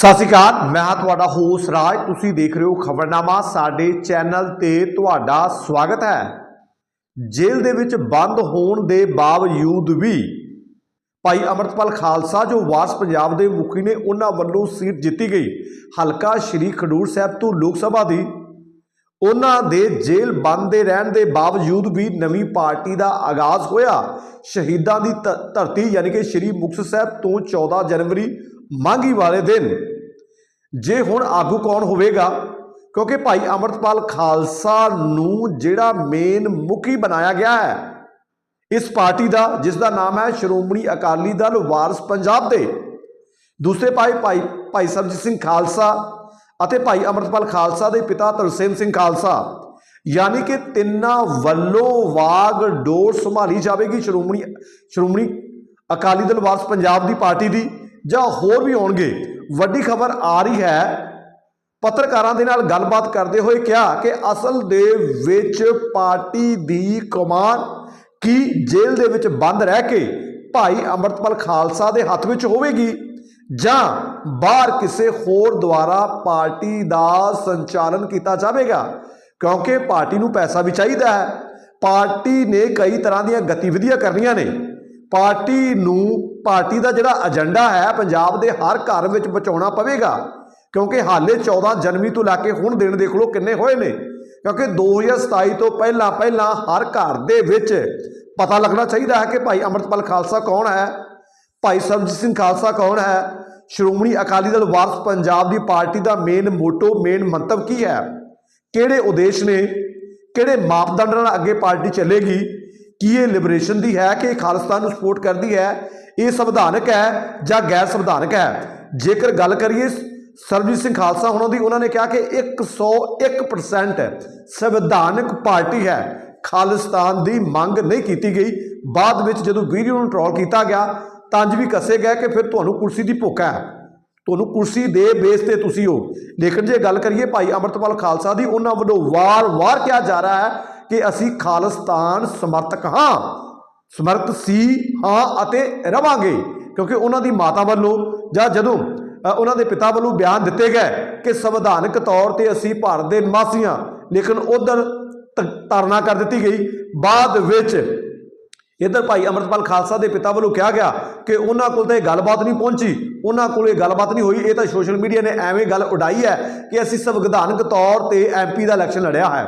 ਸਤਿ ਸ਼੍ਰੀ ਅਕਾਲ, ਮੈਂ ਹਾਂ ਤੁਹਾਡਾ ਹੋਸ ਰਾਜ। ਤੁਸੀਂ ਦੇਖ ਰਹੇ ਹੋ ਖਬਰਨਾਮਾ, ਸਾਡੇ ਚੈਨਲ ਤੇ ਤੁਹਾਡਾ ਸਵਾਗਤ ਹੈ। ਜੇਲ੍ਹ ਦੇ ਵਿੱਚ ਬੰਦ ਹੋਣ ਦੇ ਬਾਵਜੂਦ ਵੀ ਭਾਈ ਅਮਰਤਪਾਲ ਖਾਲਸਾ, ਜੋ ਵਾਸ ਪੰਜਾਬ ਦੇ ਮੁਖੀ ਨੇ, ਉਹਨਾਂ ਵੱਲੋਂ ਸੀਟ ਜਿੱਤੀ ਗਈ। ਹਲਕਾ ਸ਼੍ਰੀ ਖਡੂਰ ਸਾਹਿਬ ਤੋਂ ਲੋਕ ਸਭਾ ਦੀ। ਉਹਨਾਂ ਦੇ ਜੇਲ੍ਹ ਬੰਦ ਦੇ ਰਹਿਣ ਦੇ ਬਾਵਜੂਦ ਵੀ ਨਵੀਂ ਪਾਰਟੀ ਦਾ ਆਗਾਜ਼ ਹੋਇਆ। ਸ਼ਹੀਦਾਂ ਦੀ ਧਰਤੀ, ਯਾਨੀ ਕਿ ਸ਼੍ਰੀ ਮੁਕਤਸਰ ਸਾਹਿਬ ਤੋਂ 14 ਜਨਵਰੀ ਮਾਘੀ ਵਾਲੇ ਦਿਨ। ਜੇ ਹੁਣ ਆਗੂ ਕੌਣ ਹੋਵੇਗਾ? ਕਿਉਂਕਿ ਭਾਈ ਅਮਰਤਪਾਲ ਖਾਲਸਾ ਨੂੰ ਜਿਹੜਾ ਮੇਨ ਮੁਖੀ ਬਣਾਇਆ ਗਿਆ ਹੈ, ਇਸ ਪਾਰਟੀ ਦਾ, ਜਿਸ ਦਾ ਨਾਮ ਹੈ ਸ਼੍ਰੋਮਣੀ ਅਕਾਲੀ ਦਲ ਵਾਰਸ ਪੰਜਾਬ ਦੇ। ਦੂਸਰੇ ਭਾਈ ਭਾਈ ਭਾਈ ਸਰਬਜੀਤ ਸਿੰਘ ਖਾਲਸਾ ਅਤੇ ਭਾਈ ਅਮਰਤਪਾਲ ਖਾਲਸਾ ਦੇ ਪਿਤਾ ਤਰਸੇਮ ਸਿੰਘ ਖਾਲਸਾ। ਯਾਨੀ ਕਿ ਤਿੰਨਾਂ ਵੱਲੋਂ ਵਾਗ ਡੋਰ ਸੰਭਾਲੀ ਜਾਵੇਗੀ ਸ਼੍ਰੋਮਣੀ ਸ਼੍ਰੋਮਣੀ ਅਕਾਲੀ ਦਲ ਵਾਰਸ ਪੰਜਾਬ ਦੀ ਪਾਰਟੀ ਦੀ। ਜਾਂ ਹੋਰ ਵੀ ਹੋਣਗੇ। ਵੱਡੀ ਖਬਰ ਆ ਰਹੀ ਹੈ। ਪੱਤਰਕਾਰਾਂ ਦੇ ਨਾਲ ਗੱਲਬਾਤ ਕਰਦੇ ਹੋਏ ਕਿਹਾ ਕਿ ਅਸਲ ਦੇ ਵਿੱਚ ਪਾਰਟੀ ਦੀ ਕਮਾਨ ਕੀ ਜੇਲ੍ਹ ਦੇ ਵਿੱਚ ਬੰਦ ਰਹਿ ਕੇ ਭਾਈ ਅਮਰਤਪਾਲ ਖਾਲਸਾ ਦੇ ਹੱਥ ਵਿੱਚ ਹੋਵੇਗੀ ਜਾਂ ਬਾਹਰ ਕਿਸੇ ਹੋਰ ਦੁਆਰਾ ਪਾਰਟੀ ਦਾ ਸੰਚਾਲਨ ਕੀਤਾ ਜਾਵੇਗਾ? ਕਿਉਂਕਿ ਪਾਰਟੀ ਨੂੰ ਪੈਸਾ ਵੀ ਚਾਹੀਦਾ ਹੈ। ਪਾਰਟੀ ਨੇ ਕਈ ਤਰ੍ਹਾਂ ਦੀਆਂ ਗਤੀਵਿਧੀਆਂ ਕਰਨੀਆਂ ਨੇ। ਪਾਰਟੀ ਨੂੰ, ਪਾਰਟੀ ਦਾ ਜਿਹੜਾ ਏਜੰਡਾ ਹੈ, ਪੰਜਾਬ ਦੇ ਹਰ ਘਰ ਵਿੱਚ ਬਚਾਉਣਾ ਪਵੇਗਾ। ਕਿਉਂਕਿ ਹਾਲੇ 14 ਜਨਵਰੀ ਤੋਂ ਲੈ ਕੇ ਹੁਣ ਦਿਨ ਦੇਖ ਲਓ ਕਿੰਨੇ ਹੋਏ ਨੇ। ਕਿਉਂਕਿ 2027 ਤੋਂ ਪਹਿਲਾਂ ਪਹਿਲਾਂ ਹਰ ਘਰ ਦੇ ਵਿੱਚ ਪਤਾ ਲੱਗਣਾ ਚਾਹੀਦਾ ਹੈ ਕਿ ਭਾਈ ਅਮਰਤਪਾਲ ਖਾਲਸਾ ਕੌਣ ਹੈ? ਭਾਈ ਸਰਬਜੀਤ ਸਿੰਘ ਖਾਲਸਾ ਕੌਣ ਹੈ? ਸ਼੍ਰੋਮਣੀ ਅਕਾਲੀ ਦਲ ਵਾਰਸ ਪੰਜਾਬ ਦੀ ਪਾਰਟੀ ਦਾ ਮੇਨ ਮੋਟੋ ਮੇਨ ਮੰਤਵ ਕੀ ਹੈ? ਕਿਹੜੇ ਉਦੇਸ਼ ਨੇ? ਕਿਹੜੇ ਮਾਪਦੰਡ ਨਾਲ ਅੱਗੇ ਪਾਰਟੀ ਚੱਲੇਗੀ? ਕੀ ਇਹ ਲਿਬਰੇਸ਼ਨ ਦੀ ਹੈ ਕਿ ਇਹ ਖਾਲਿਸਤਾਨ ਨੂੰ ਸਪੋਰਟ ਕਰਦੀ ਹੈ? ਇਹ ਸੰਵਿਧਾਨਕ ਹੈ ਜਾਂ ਗੈਰ ਸੰਵਿਧਾਨਕ ਹੈ? ਜੇਕਰ ਗੱਲ ਕਰੀਏ, ਸਰਬਜੀਤ ਸਿੰਘ ਖਾਲਸਾ ਉਹਨਾਂ ਦੀ, ਉਹਨਾਂ ਨੇ ਕਿਹਾ ਕਿ 101% ਸੰਵਿਧਾਨਕ ਪਾਰਟੀ ਹੈ। ਖਾਲਿਸਤਾਨ ਦੀ ਮੰਗ ਨਹੀਂ ਕੀਤੀ ਗਈ। ਬਾਅਦ ਵਿੱਚ ਜਦੋਂ ਵੀਡੀਓ ਨੂੰ ਟ੍ਰੋਲ ਕੀਤਾ ਗਿਆ, ਤੰਜ ਵੀ ਕੱਸੇ ਗਏ ਕਿ ਫਿਰ ਤੁਹਾਨੂੰ ਕੁਰਸੀ ਦੀ ਭੁੱਖ ਹੈ। ਤੁਹਾਨੂੰ ਕੁਰਸੀ ਦੇ ਬੇਸ ਤੇ ਤੁਸੀਂ ਹੋ। ਲੇਕਿਨ ਜੇ ਗੱਲ ਕਰੀਏ ਭਾਈ ਅਮਰਤਪਾਲ ਖਾਲਸਾ ਦੀ, ਉਹਨਾਂ ਵੱਲੋਂ ਵਾਰ-ਵਾਰ ਕਿਹਾ ਜਾ ਰਿਹਾ ਹੈ ਕਿ ਅਸੀਂ ਖਾਲਿਸਤਾਨ ਸਮਰਥਕ ਹਾਂ। ਸਮਰਥ ਸੀ, ਹਾਂ ਅਤੇ ਰਵਾਂਗੇ। ਕਿਉਂਕਿ ਉਹਨਾਂ ਦੀ ਮਾਤਾ ਵੱਲੋਂ ਜਾਂ ਜਦੋਂ ਉਹਨਾਂ ਦੇ ਪਿਤਾ ਵੱਲੋਂ ਬਿਆਨ ਦਿੱਤੇ ਗਏ ਕਿ ਸੰਵਿਧਾਨਕ ਤੌਰ ਤੇ ਅਸੀਂ ਭਾਰਤ ਦੇ ਨਿਵਾਸੀ ਹਾਂ ਲੇਕਿਨ ਉਧਰ ਧਾਰਨਾ ਕਰ ਦਿੱਤੀ ਗਈ। ਬਾਅਦ ਵਿੱਚ ਇੱਧਰ ਭਾਈ ਅਮਰਤਪਾਲ ਖਾਲਸਾ ਦੇ ਪਿਤਾ ਵੱਲੋਂ ਕਿਹਾ ਗਿਆ ਕਿ ਉਹਨਾਂ ਕੋਲ ਤਾਂ ਇਹ ਗੱਲਬਾਤ ਨਹੀਂ ਪਹੁੰਚੀ। ਉਹਨਾਂ ਕੋਲ ਇਹ ਗੱਲਬਾਤ ਨਹੀਂ ਹੋਈ। ਇਹ ਤਾਂ ਸੋਸ਼ਲ ਮੀਡੀਆ ਨੇ ਐਵੇਂ ਗੱਲ ਉਡਾਈ ਹੈ ਕਿ ਅਸੀਂ ਸੰਵਿਧਾਨਕ ਤੌਰ ਤੇ ਐਮਪੀ ਦਾ ਇਲੈਕਸ਼ਨ ਲੜਿਆ ਹੈ।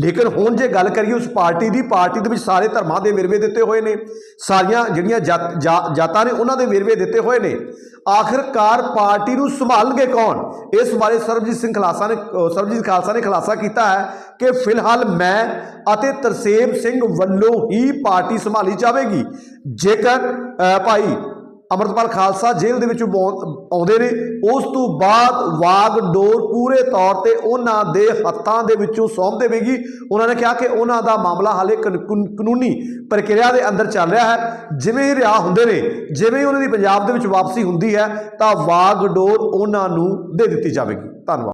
ਲੇਕਿਨ ਹੁਣ ਜੇ ਗੱਲ ਕਰੀਏ ਉਸ ਪਾਰਟੀ ਦੀ ਪਾਰਟੀ ਦੇ ਵਿੱਚ ਸਾਰੇ ਧਰਮਾਂ ਦੇ ਵਿਰਵੇ ਦਿੱਤੇ ਹੋਏ ਨੇ। ਸਾਰੀਆਂ ਜਿਹੜੀਆਂ ਜਾਤ- ਜਾ- ਜਾਤਾਂ ਨੇ ਉਹਨਾਂ ਦੇ ਵਿਰਵੇ ਦਿੱਤੇ ਹੋਏ ਨੇ। ਆਖਿਰਕਾਰ ਪਾਰਟੀ ਨੂੰ ਸੰਭਾਲਣਗੇ ਕੌਣ? ਇਸ ਬਾਰੇ ਸਰਬਜੀਤ ਸਿੰਘ ਖਲਾਸਾ ਨੇ ਅ, ਸਰਬਜੀਤ ਖਾਲਸਾ ਨੇ ਖੁਲਾਸਾ ਕੀਤਾ ਹੈ ਕਿ ਫਿਲਹਾਲ ਮੈਂ ਅਤੇ ਤਰਸੇਮ ਸਿੰਘ ਵੱਲੋਂ ਹੀ ਪਾਰਟੀ ਸੰਭਾਲੀ ਜਾਵੇਗੀ। ਜੇਕਰ ਭਾਈ ਅਮਰਤਪਾਲ ਖਾਲਸਾ ਜੇਲ੍ਹ ਦੇ ਵਿੱਚੋਂ ਬੌਂ- ਆਉਂਦੇ ਨੇ। ਉਸ ਤੋਂ ਬਾਅਦ ਵਾਗਡੋਰ ਪੂਰੇ ਤੌਰ ਤੇ ਉਹਨਾਂ ਦੇ ਹੱਥਾਂ ਦੇ ਵਿੱਚੋਂ ਸੌਂਪ ਦੇਵੇਗੀ ਉਹਨਾਂ ਨੇ ਕਿਹਾ ਕਿ ਉਹਨਾਂ ਦਾ ਮਾਮਲਾ ਹਾਲੇ ਕਾਨ- ਕਾਨੂੰਨੀ ਪ੍ਰਕਿਰਿਆ ਦੇ ਅੰਦਰ ਚੱਲ ਰਿਹਾ ਹੈ। ਜਿਵੇਂ ਹੀ ਰਿਹਾ ਹੁੰਦੇ ਨੇ, ਜਿਵੇਂ ਉਹਨਾਂ ਦੀ ਪੰਜਾਬ ਦੇ ਵਿੱਚ ਵਾਪਸੀ ਹੁੰਦੀ ਹੈ, ਤਾਂ ਵਾਗਡੋਰ ਉਹਨਾਂ ਨੂੰ ਦੇ ਦਿੱਤੀ ਜਾਵੇਗੀ। ਧੰਨਵਾਦ।